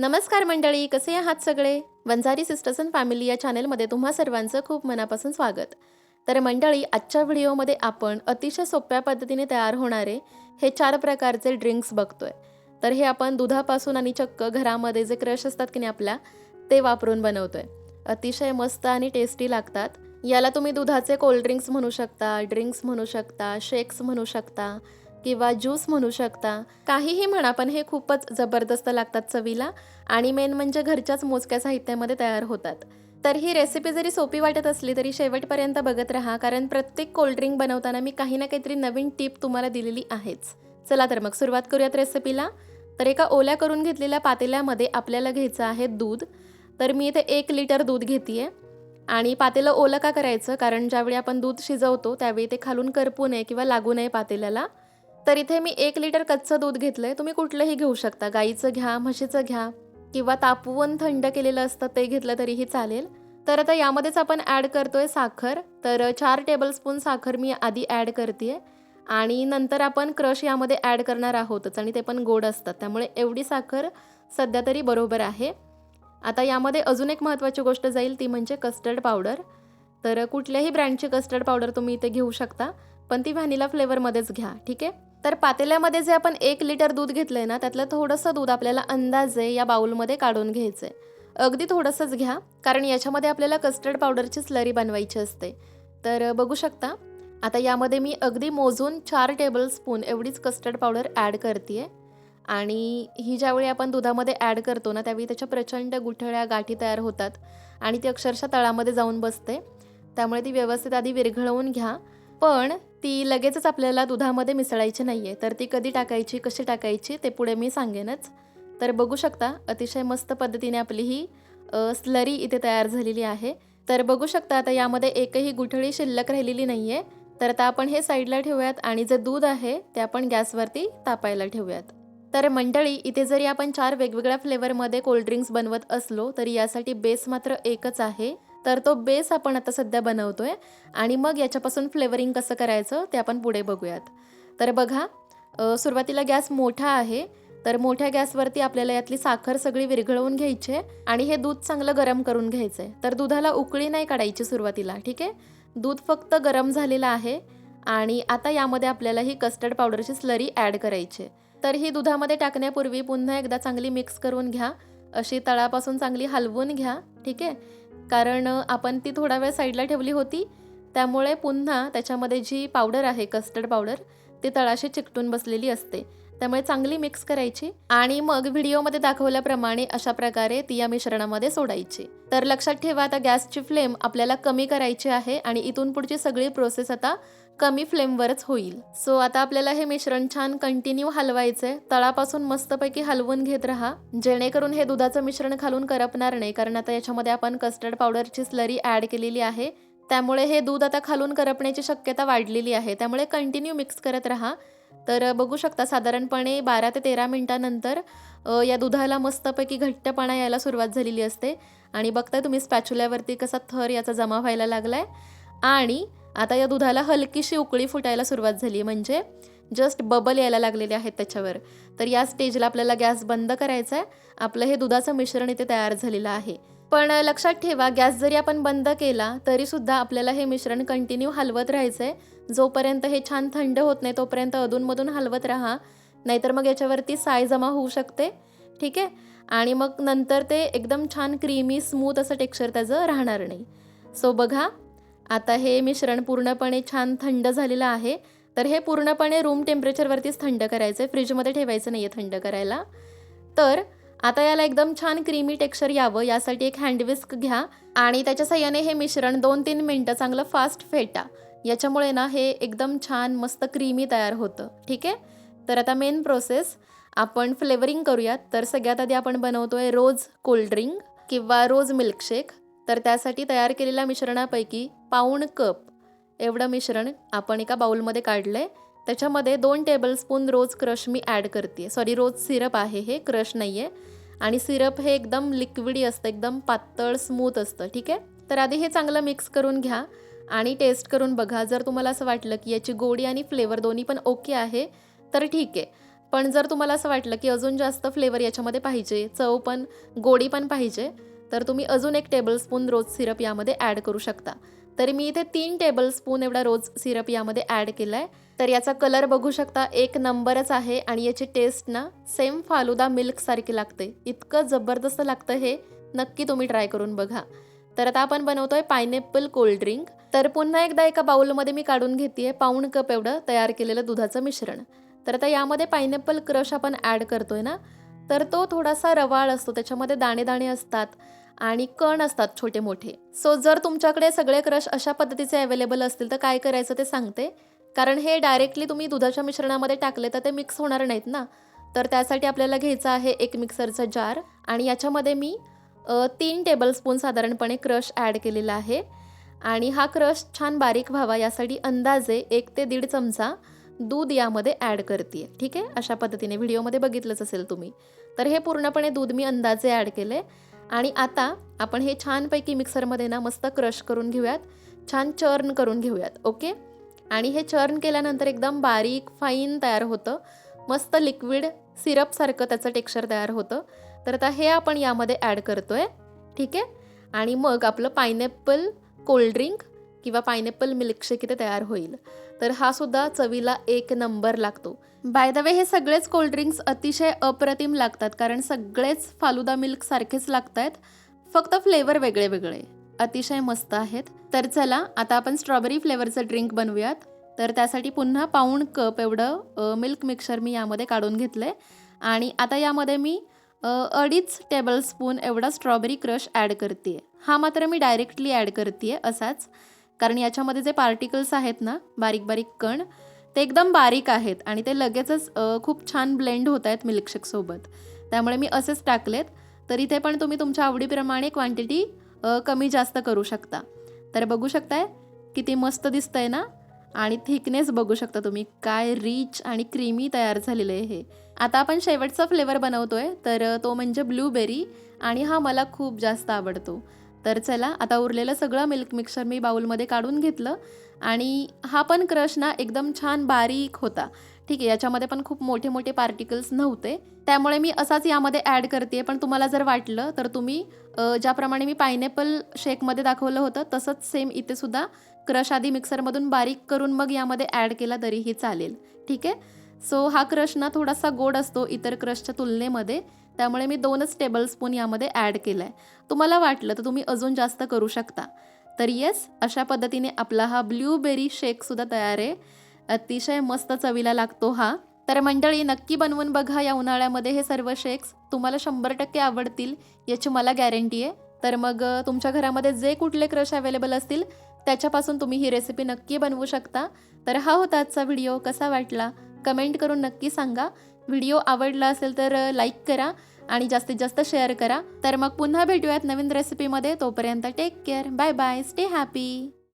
नमस्कार मंडळी कसे आहात सगळे? वंजारी सिस्टर्स अँड फॅमिली या चॅनेलमध्ये तुम्हा सर्वांचं खूप मनापासून स्वागत. तर मंडळी आजच्या व्हिडिओमध्ये आपण अतिशय सोप्या पद्धतीने तयार होणारे हे चार प्रकारचे ड्रिंक्स बघतोय. तर हे आपण दुधापासून आणि चक्क घरामध्ये जे क्रश असतात की नाही आपल्या ते वापरून बनवतोय. अतिशय मस्त आणि टेस्टी लागतात. याला तुम्ही दुधाचे कोल्ड्रिंक्स म्हणू शकता ड्रिंक्स म्हणू शकता शेक्स म्हणू शकता किंवा ज्यूस म्हणू शकता. काहीही म्हणा पण हे खूपच जबरदस्त लागतात चवीला आणि मेन म्हणजे घरच्याच मोजक्या साहित्यामध्ये तयार होतात. तर ही रेसिपी जरी सोपी वाटत असली तरी शेवटपर्यंत बघत राहा कारण प्रत्येक कोल्ड्रिंक बनवताना मी काही ना काहीतरी नवीन टीप तुम्हाला दिलेली आहेच. चला तर मग सुरुवात करूयात रेसिपीला तर एका ओल्या करून घेतलेल्या पातेल्यामध्ये आपल्याला घ्यायचं आहे दूध. तर मी इथे एक लिटर दूध घेते आणि पातेलं ओलं का करायचं? कारण ज्यावेळी आपण दूध शिजवतो त्यावेळी ते खालून करपू नये किंवा लागू नये पातेल्याला. तर इथे मी एक लिटर कच्चं दूध घेतलंय. तुम्ही कुठलंही घेऊ शकता. गाईचं घ्या म्हशीचं घ्या किंवा तापवून थंड केलेलं असतं ते घेतलं तरीही चालेल. तर आता यामध्येच आपण ॲड करतोय साखर. तर चार टेबलस्पून साखर मी आधी ॲड करते आणि नंतर आपण क्रश यामध्ये ॲड करणार आहोतच आणि ते पण गोड असतात. त्यामुळे एवढी साखर सध्या तरी बरोबर आहे. आता यामध्ये अजून एक महत्त्वाची गोष्ट जाईल ती म्हणजे कस्टर्ड पावडर तर कुठल्याही ब्रँडची कस्टर्ड पावडर तुम्ही इथे घेऊ शकता. पण ती व्हॅनिला फ्लेवरमध्येच घ्या. ठीक आहे? तर पातेल्यामध्ये जे आपण एक लिटर दूध घेतलंय ना त्यातलं थोडंसं दूध आपल्याला अंदाजे या बाउलमध्ये काढून घ्यायचं आहे अगदी थोडंसंच घ्या कारण याच्यामध्ये आपल्याला कस्टर्ड पावडरची स्लरी बनवायची असते. तर बघू शकता. आता यामध्ये मी अगदी मोजून चार टेबल स्पून एवढीच कस्टर्ड पावडर ॲड करते आणि ही ज्यावेळी आपण दुधामध्ये ॲड करतो ना त्यावेळी त्याच्या प्रचंड गुठळ्या गाठी तयार होतात आणि ती अक्षरशः तळामध्ये जाऊन बसते. त्यामुळे ती व्यवस्थित आधी विरघळवून घ्या. पण ती लगेचच आपल्याला दुधामध्ये मिसळायची नाही आहे तर ती कधी टाकायची कशी टाकायची ते पुढे मी सांगेनच. तर बघू शकता अतिशय मस्त पद्धतीने आपली ही स्लरी इथे तयार झालेली आहे. तर बघू शकता आता यामध्ये एकही गुठळी शिल्लक राहिलेली नाही आहे तर आता आपण हे साईडला ठेवूयात आणि जे दूध आहे ते आपण गॅसवरती तापायला ठेवूयात. तर मंडळी इथे जरी आपण चार वेगवेगळ्या फ्लेवरमध्ये कोल्ड्रिंक्स बनवत असलो तरी यासाठी बेस मात्र एकच आहे. तर तो बेस आपण आता सध्या बनवतोय. आणि मग याच्यापासून फ्लेवरिंग कसं करायचं ते आपण पुढे बघूयात. तर बघा सुरुवातीला गॅस मोठा आहे. तर मोठ्या गॅसवरती आपल्याला यातली साखर सगळी विरघळवून घ्यायची आहे. आणि हे दूध चांगलं गरम करून घ्यायचं आहे. तर दुधाला उकळी नाही काढायची सुरुवातीला ठीक आहे? दूध फक्त गरम झालेलं आहे. आणि आता यामध्ये आपल्याला ही कस्टर्ड पावडरची स्लरी ॲड करायची आहे. तर ही दुधामध्ये टाकण्यापूर्वी पुन्हा एकदा चांगली मिक्स करून घ्या. अशी तळापासून चांगली हलवून घ्या ठीक आहे? कारण आपण ती थोडा वेळ साईडला ठेवली होती. त्यामुळे पुन्हा त्याच्यामध्ये जी पावडर आहे कस्टर्ड पावडर ती तळाशी चिकटून बसलेली असते. त्यामुळे चांगली मिक्स करायची. आणि मग व्हिडिओमध्ये दाखवल्याप्रमाणे अशा प्रकारे ती या मिश्रणामध्ये सोडायची. तर लक्षात ठेवा आता गॅसची फ्लेम आपल्याला कमी करायची आहे आणि इथून पुढची सगळी प्रोसेस आता कमी फ्लेमवरच होईल. सो आता आपल्याला हे मिश्रण छान कंटिन्यू हलवायचंय. तळापासून मस्तपैकी हलवून घेत राहा. जेणेकरून हे दुधाचं मिश्रण खालून करपणार नाही. कारण आता याच्यामध्ये आपण कस्टर्ड पावडरची स्लरी ॲड केलेली आहे. त्यामुळे हे दूध आता खालून करपण्याची शक्यता वाढलेली आहे. त्यामुळे कंटिन्यू मिक्स करत राहा. तर बघू शकता साधारणपणे बारा ते तेरा मिनटानंतर या दुधाला मस्तपैकी घट्टपणा यायला सुरुवात झालेली असते. आणि बघताय तुम्ही स्पॅच्युल्यावरती कसा थर याचा जमा व्हायला लागलाय. आणि आता या दुधाला हलकीशी उकळी फुटायला सुरुवात झाली. म्हणजे जस्ट बबल यायला लागलेले आहेत त्याच्यावर. तर या स्टेजला आपल्याला गॅस बंद करायचा आहे आपलं हे दुधाचं मिश्रण इथे तयार झालेलं आहे. पण लक्षात ठेवा गॅस जरी आपण बंद केला तरीसुद्धा आपल्याला हे मिश्रण कंटिन्यू हलवत राहायचं आहे जोपर्यंत हे छान थंड होत नाही तोपर्यंत अधूनमधून हलवत राहा. नाहीतर मग याच्यावरती साय जमा होऊ शकते. ठीक आहे? आणि मग नंतर ते एकदम छान क्रीमी स्मूथ असं टेक्स्चर त्याचं राहणार नाही. सो बघा आता हे मिश्रण पूर्णपणे छान थंड झालेलं आहे. तर हे पूर्णपणे रूम टेम्परेचरवरतीच थंड करायचं आहे फ्रीजमध्ये ठेवायचं नाही आहे थंड करायला. तर आता याला एकदम छान क्रीमी टेक्स्चर यावं यासाठी एक हँडविस्क घ्या. आणि त्याच्या सहाय्याने हे मिश्रण दोन तीन मिनटं चांगलं फास्ट फेटा. याच्यामुळे ना हे एकदम छान मस्त क्रीमी तयार होतं. ठीक आहे? तर आता मेन प्रोसेस आपण फ्लेवरिंग करूयात. तर सगळ्यात आधी आपण बनवतोय रोज कोल्ड्रिंक किंवा रोज मिल्कशेक तर त्यासाठी तयार केलेल्या मिश्रणापैकी पाऊण कप एवढं मिश्रण आपण एका बाउलमध्ये काढलं आहे त्याच्यामध्ये दोन टेबलस्पून रोज क्रश मी ॲड करते सॉरी रोज सिरप आहे हे क्रश नाही आहे आणि सिरप हे एकदम लिक्विडी असतं एकदम पातळ स्मूथ असतं ठीक आहे? तर आधी हे चांगलं मिक्स करून घ्या आणि टेस्ट करून बघा. जर तुम्हाला असं वाटलं की याची गोडी आणि फ्लेवर दोन्ही पण ओके आहे तर ठीक आहे. पण जर तुम्हाला असं वाटलं की अजून जास्त फ्लेवर याच्यामध्ये पाहिजे चव पण गोडी पण पाहिजे तर तुम्ही अजून एक टेबलस्पून रोज सिरप यामध्ये ॲड करू शकता. तरी मी इथे तीन टेबलस्पून एवढा रोज सिरप यामध्ये ॲड केला आहे तर याचा कलर बघू शकता एक नंबरच आहे आणि याची टेस्ट ना सेम फालुदा मिल्कसारखी लागते. इतकं जबरदस्त लागतं हे नक्की तुम्ही ट्राय करून बघा. तर आता आपण बनवतोय पायनॅपल कोल्ड ड्रिंक तर पुन्हा एकदा एका बाउलमध्ये मी काढून घेते पाऊण कप एवढं तयार केलेलं दुधाचं मिश्रण. तर आता यामध्ये पायनॅपल क्रश आपण ॲड करतोय ना तर तो थोडासा रवाळ असतो त्याच्यामध्ये दाणे दाणे असतात. आणि कण असतात छोटे मोठे. सो जर तुमच्याकडे सगळे क्रश अशा पद्धतीचे अवेलेबल असतील तर काय करायचं ते सांगते. कारण हे डायरेक्टली तुम्ही दुधाच्या मिश्रणामध्ये टाकले तर ते मिक्स होणार नाहीत ना. तर त्यासाठी आपल्याला घ्यायचं आहे एक मिक्सरचा जार आणि याच्यामध्ये मी तीन टेबलस्पून साधारणपणे क्रश ॲड केलेला आहे. आणि हा क्रश छान बारीक व्हावा यासाठी अंदाजे एक ते दीड चमचा दूध यामध्ये ॲड करते ठीक आहे? अशा पद्धतीने व्हिडिओमध्ये बघितलंच असेल तुम्ही. तर हे पूर्णपणे दूध मी अंदाजे ॲड केले आहे आणि आता आपण हे छानपैकी मिक्सरमध्ये ना मस्त क्रश करून घेऊयात. छान चर्न करून घेऊयात ओके? आणि हे चर्न केल्यानंतर एकदम बारीक फाईन तयार होतं. मस्त लिक्विड सिरपसारखं त्याचं टेक्स्चर तयार होतं. तर आता हे आपण यामध्ये ॲड करतो आहे ठीक आहे? आणि मग आपलं पायनॅपल कोल्ड्रिंक किंवा पायनॅपल मिल्कशेक इथे तयार होईल. तर हा सुद्धा चवीला एक नंबर लागतो. बाय द वे हे सगळेच कोल्ड्रिंक्स अतिशय अप्रतिम लागतात कारण सगळेच फालुदा मिल्क सारखेच लागत आहेत फक्त फ्लेवर वेगळे वेगळे. अतिशय मस्त आहेत. तर चला आता आपण स्ट्रॉबेरी फ्लेवरचं ड्रिंक बनवूयात. तर त्यासाठी पुन्हा पाऊण कप एवढं मिल्क मिक्सर मी यामध्ये काढून घेतलं आहे आणि आता यामध्ये मी अडीच टेबलस्पून एवढा स्ट्रॉबेरी क्रश ॲड करते हा मात्र मी डायरेक्टली ॲड करते असाच. कारण याच्यामध्ये जे पार्टिकल्स आहेत ना बारीक बारीक कण ते एकदम बारीक आहेत आणि ते लगेचच खूप छान ब्लेंड होत आहेत मिल्कशेकसोबत त्यामुळे मी असेच टाकलेत. तर इथे पण तुम्ही तुमच्या आवडीप्रमाणे क्वांटिटी कमी जास्त करू शकता. तर बघू शकताय किती मस्त दिसतंय ना? आणि थिकनेस बघू शकता तुम्ही. काय रिच आणि क्रीमी तयार झालेलं आहे हे. आता आपण शेवटचा फ्लेवर बनवतोय. तर तो म्हणजे ब्लूबेरी आणि हा मला खूप जास्त आवडतो. तर चला आता उरलेलं सगळं मिल्क मिक्सर मी बाऊलमध्ये काढून घेतलं आणि हा पण क्रश ना एकदम छान बारीक होता. ठीक आहे याच्यामध्ये पण खूप मोठे मोठे पार्टिकल्स नव्हते. त्यामुळे मी असाच यामध्ये ॲड करते पण तुम्हाला जर वाटलं तर तुम्ही ज्याप्रमाणे मी पायनॅपल शेकमध्ये दाखवलं होतं तसंच सेम इथे सुद्धा क्रश आधी मिक्सरमधून बारीक करून मग यामध्ये ॲड केला तरीही चालेल. ठीक आहे? सो हा क्रश ना थोडासा गोड असतो इतर क्रशच्या तुलनेमध्ये. त्यामुळे मी दोनच टेबलस्पून यामध्ये ॲड केलं आहे तुम्हाला वाटलं तर तुम्ही अजून जास्त करू शकता. तर येस अशा पद्धतीने आपला हा ब्ल्यूबेरी शेकसुद्धा तयार आहे. अतिशय मस्त चवीला लागतो हा. तर मंडळी नक्की बनवून बघा या उन्हाळ्यामध्ये हे सर्व शेक्स तुम्हाला शंभर टक्के आवडतील याची मला गॅरंटी आहे. तर मग तुमच्या घरामध्ये जे कुठले क्रश अवेलेबल असतील त्याच्यापासून तुम्ही ही रेसिपी नक्की बनवू शकता. तर हा होता आजचा व्हिडिओ कसा वाटला? कमेंट करून नक्की सांगा. व्हिडिओ आवडला असेल तर लाईक करा आणि जास्तीत जास्त शेअर करा. तर मग पुन्हा भेटूयात नवीन रेसिपीमध्ये तोपर्यंत take care bye bye stay happy